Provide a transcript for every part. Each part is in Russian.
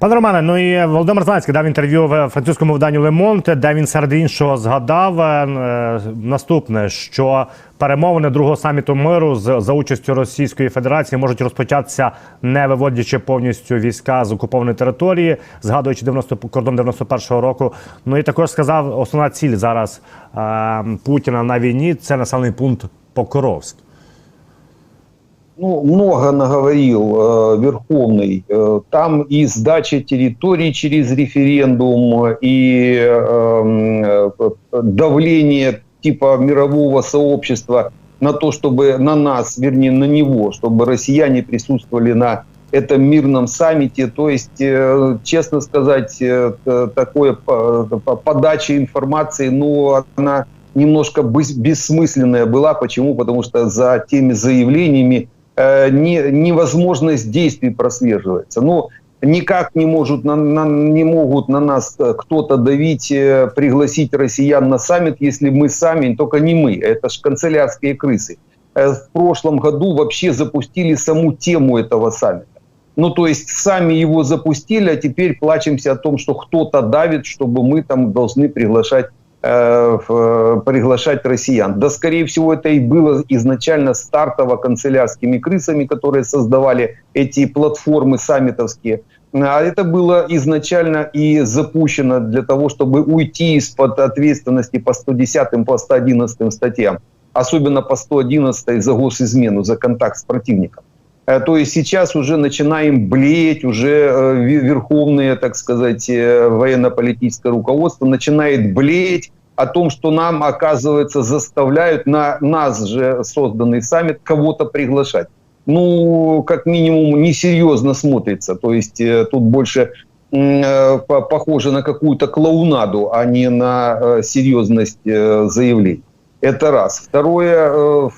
Пане Романе, ну і Володимир Зеленський дав інтерв'ю в французькому виданню Monde, де він серед іншого згадав е, наступне, що перемовини другого саміту миру з за участю Російської Федерації можуть розпочатися, не виводячи повністю війська з окупованої території, згадуючи 90 кордон 91-го року. Ну і також сказав, основна ціль зараз е, Путіна на війні це населений пункт Покровськ. Ну, много наговорил э, Верховный. Э, там и сдача территорий через референдум, и э, э, давление типа мирового сообщества на то, чтобы на нас, вернее на него, чтобы россияне присутствовали на этом мирном саммите. То есть, э, честно сказать, э, такое по- подача информации, ну, она немножко бес- бессмысленная была. Почему? Потому что за теми заявлениями э, не, невозможность действий прослеживается. Ну, никак не, может, на, на- не могут на нас э, кто-то давить, э, пригласить россиян на саммит, если мы сами, только не мы, это ж канцелярские крысы. Э, В прошлом году вообще запустили саму тему этого саммита. Ну, то есть сами его запустили, а теперь плачемся о том, что кто-то давит, чтобы мы там должны приглашать приглашать россиян. Да, скорее всего, это и было изначально стартово канцелярскими крысами, которые создавали эти платформы саммитовские. А это было изначально и запущено для того, чтобы уйти из-под ответственности по 110 по 111 статьям, особенно по 111 за госизмену, за контакт с противником. Э, То есть сейчас уже начинаем блеять, уже э, ве- верховное, так сказать, э, военно-политическое руководство начинает блеять о том, что нам, оказывается, заставляют на нас же созданный саммит кого-то приглашать. Ну, как минимум, несерьезно смотрится. То есть тут больше похоже на какую-то клоунаду, а не на серьезность заявлений. Это раз. Второе,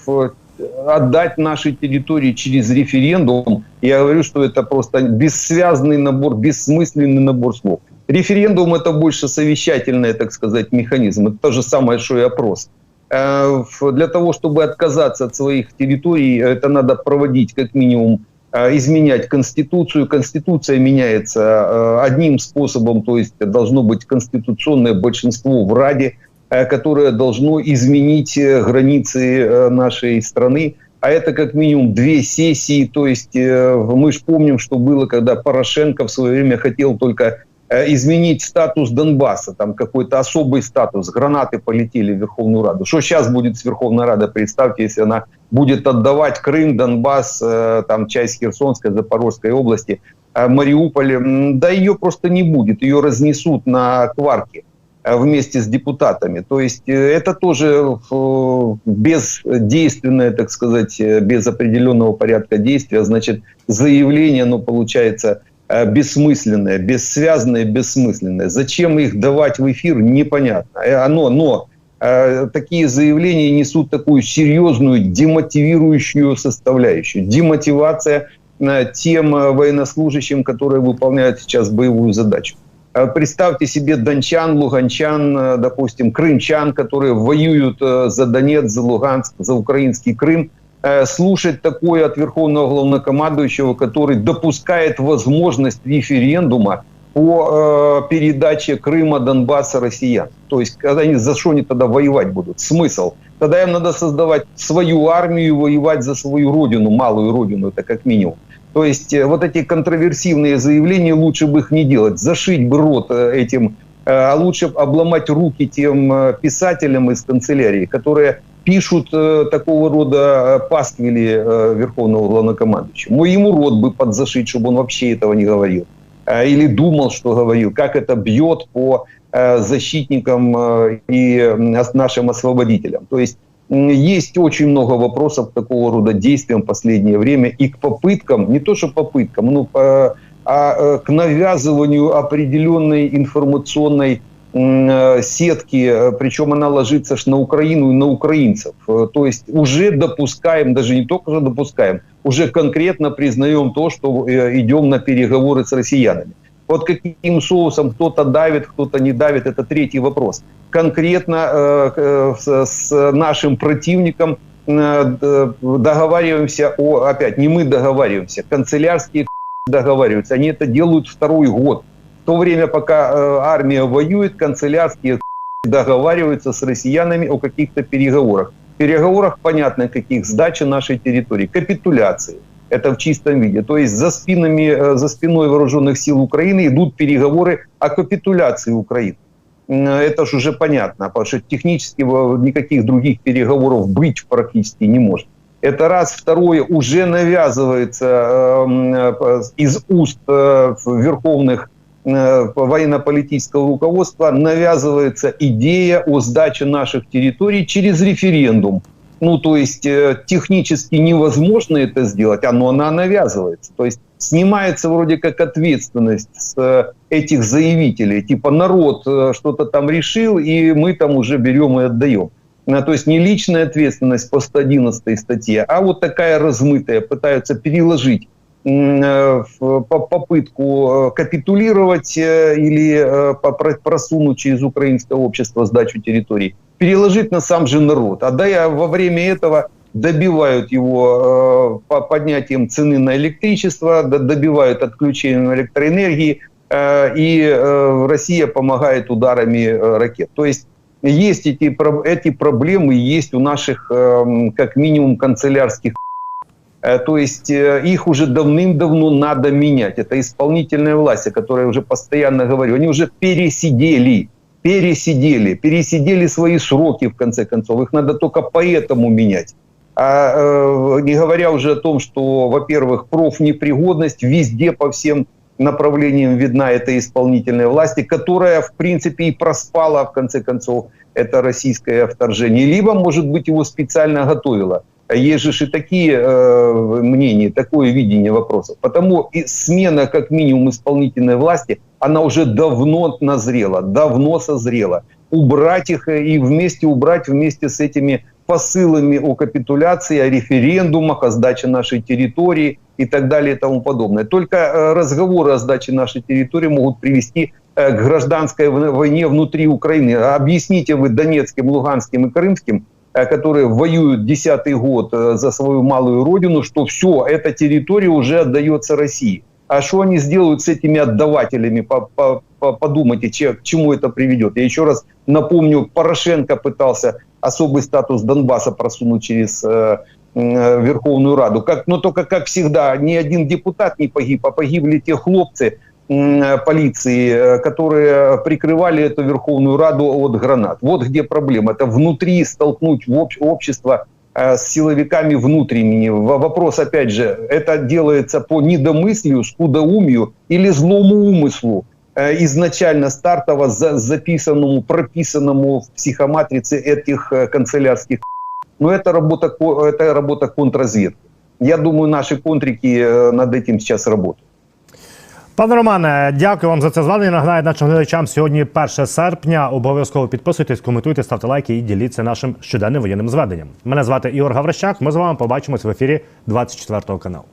отдать наши территории через референдум, я говорю, что это просто бессвязный набор, бессмысленный набор слов. Референдум это больше совещательный, так сказать, механизм. Это то же самое, что и опрос. Э, Для того, чтобы отказаться от своих территорий, это надо проводить как минимум э, изменять Конституцию. Конституция меняется э, одним способом, то есть должно быть конституционное большинство в Раде, которое должно изменить э, границы э, нашей страны. А это как минимум две сессии. То есть э, мы же помним, что было, когда Порошенко в свое время хотел только э, изменить статус Донбасса, там какой-то особый статус, гранаты полетели в Верховную Раду. Что сейчас будет с Верховной Радой, представьте, если она будет отдавать Крым, Донбасс, э, там часть Херсонской, Запорожской области, э, Мариуполь, да ее просто не будет, ее разнесут на кварки э, вместе с депутатами. То есть э, это тоже э, бездейственное, так сказать, э, без определенного порядка действия, значит, заявление, оно получается э, бессмысленное, бессвязное, бессмысленное. Зачем их давать в эфир, непонятно. Э, Оно, но э, такие заявления несут такую серьезную демотивирующую составляющую. Демотивация э, тем э, военнослужащим, которые выполняют сейчас боевую задачу. Э, Представьте себе дончан, луганчан, э, допустим, крымчан, которые воюют э, за Донецк, за Луганск, за украинский Крым, слушать такое от верховного главнокомандующего, который допускает возможность референдума по передаче Крыма, Донбасса россиян. То есть, когда они за что они тогда воевать будут? Смысл? Тогда им надо создавать свою армию и воевать за свою родину, малую родину, это как минимум. То есть э, вот эти контроверсивные заявления лучше бы их не делать, зашить бы рот э, этим, э, а лучше обломать руки тем писателям из канцелярии, которые пишут такого рода пасквили верховного главнокомандующего. Ну, ему рот бы подзашить, чтобы он вообще этого не говорил. Э, Или думал, что говорил, как это бьет по защитникам и нашим освободителям. То есть есть очень много вопросов такого рода действиям в последнее время и к попыткам, не то что попыткам, ну, по- а э, к навязыванию определенной информационной э, сетки, э, причем она ложится ж на Украину и на украинцев. То есть уже допускаем, даже не только же допускаем, уже конкретно признаем то, что идем на переговоры с россиянами. Вот каким соусом кто-то давит, кто-то не давит, это третий вопрос. Конкретно э, э, с, нашим противником э, д- договариваемся о, опять, не мы договариваемся, канцелярские договариваются. Они это делают второй год. В то время, пока э, армия воюет, канцелярские договариваются с россиянами о каких-то переговорах. Переговорах понятно, каких сдачи нашей территории, капитуляции. Это в чистом виде. То есть за спинами, э, за спиной вооруженных сил Украины идут переговоры о капитуляции Украины. М, Это же уже понятно, потому что технически э, никаких других переговоров быть практически не может. Это раз. Второе, уже навязывается э, м, э, из уст э, верховных э, военно-политического руководства навязывается идея о сдаче наших территорий через референдум. Ну, то есть э, технически невозможно это сделать, а, но она навязывается. То есть снимается вроде как ответственность с э, этих заявителей. Типа народ э, что-то там решил, и мы там уже берем и отдаем. А, То есть не личная ответственность по 111 статье, а вот такая размытая, пытаются переложить попытку э, капитулировать э, или э, просунуть через украинское общество сдачу территорий, переложить на сам же народ. А да, я во время этого добивают его э, по поднятием цены на электричество, добивают отключением электроэнергии, э, и э, Россия помогает ударами э, ракет. То есть есть эти, эти проблемы, есть у наших, эм, как минимум, канцелярских Э, то есть э, их уже давным-давно надо менять. Это исполнительная власть, о которой я уже постоянно говорю. Они уже пересидели, пересидели, пересидели свои сроки, в конце концов. Их надо только поэтому менять. А, э, не говоря уже о том, что, во-первых, профнепригодность везде по всем направлениям видна этой исполнительной власти, которая, в принципе, и проспала, в конце концов, это российское вторжение. Либо, может быть, его специально готовила. Есть же и такие э, мнения, такое видение вопросов. Потому и смена, как минимум, исполнительной власти, она уже давно назрела, давно созрела. Убрать их и вместе убрать вместе с этими посылами о капитуляции, о референдумах, о сдаче нашей территории и так далее и тому подобное. Только э, разговоры о сдаче нашей территории могут привести э, к гражданской войне внутри Украины. Объясните вы донецким, луганским и крымским, которые воюют десятый год э, за свою малую родину, что все, эта территория уже отдается России. А что они сделают с этими отдавателями? По- по- по- Подумайте, к чему это приведет. Я еще раз напомню, Порошенко пытался особый статус Донбасса просунуть через э, Верховную Раду. Как, но только, как всегда, ни один депутат не погиб, а погибли те хлопцы э, полиции, э, которые прикрывали эту Верховную Раду от гранат. Вот где проблема. Это внутри столкнуть общество э, с силовиками внутренними. Во- Вопрос, опять же, это делается по недомыслию, скудоумию или злому умыслу, э, изначально стартово за- записанному, прописанному в психоматрице этих канцелярских. Но это работа, это работа контрразведки. Я думаю, наши контрики над этим сейчас работают. Пане Романе, дякую вам за це звернення. Нагадаю нашим глядачам сьогодні 1 серпня. Обов'язково підписуйтесь, коментуйте, ставте лайки і діліться нашим щоденним воєнним зведенням. Мене звати Ігор Гаврищак. Ми з вами побачимось в ефірі 24 каналу.